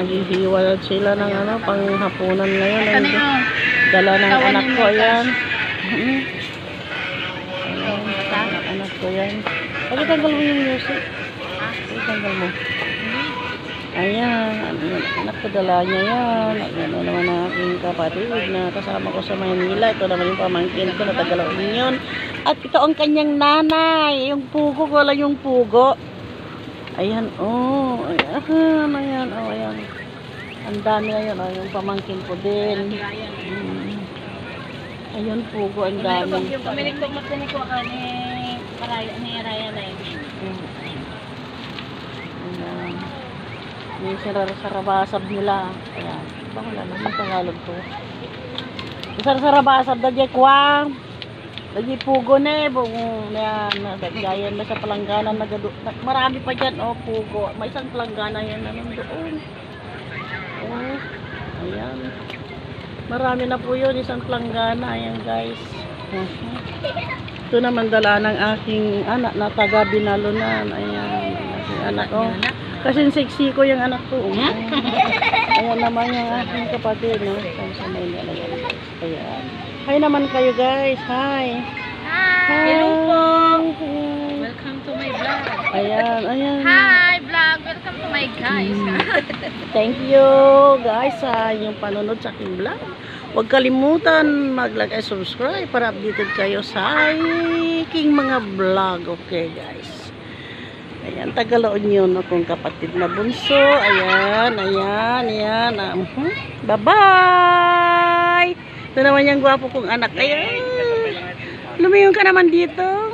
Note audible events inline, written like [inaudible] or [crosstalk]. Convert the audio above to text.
naghihiwalad sila ng ano, panghapunan ngayon. Yun? Dala ng anak ko, ayan. Ayan, anak, ko yan. Pag tanggal mo yung music. Pag tanggal mo. Ayan, anak ko dala niya yan. Ayan na naman ang aking kapatid na kasama ko sa Maynila. Ito naman yung pamangkin ko na Tagalog yun. At ito ang kanyang nanay. Yung pugo ko lang yung pugo. Ayan, oh, ayan. Ang dami na yun, oh, yung pamangkin ko din. Mm. Ayun, pugo, ang dami. Pamilik ko magtinig ko ka ni Raya ni Raya Lai. Mm. Ayan. Yung sararabasab nila. Ayan. Wala naman Tagalog to. Yung sararabasab na di kwa. Lagi pugo na eh. Bungo na nagagayan na sa palangganan. Na, marami pa dyan. Oh, pugo. May isang palanggana yan na nandoon. Oh. Ayan. Marami na po yun. Isang palanggana. Ayan guys. Ito naman dala ng aking anak na taga Binalunan. Ayan. Aking anak ko. Kasi sexy ko yung anak ko. Ayan naman yung aking kapatid. No? Ayan. Hi naman kayo guys. Hi. Hi! Hello po! Welcome to my vlog. Ayan. Ayan. Hi! Welcome to my guys. [laughs] Thank you guys sa inyong panonood sa aking vlog. Huwag kalimutan mag-like and subscribe para updated kayo sa aking mga vlog. Okay guys. Ayan, Tagaloon yun akong kapatid na bunso. Ayan, ayan, ayan. Ah, mhm. Bye-bye! Ito naman yung gwapo kong anak. Ayan. Lumayon ka naman dito.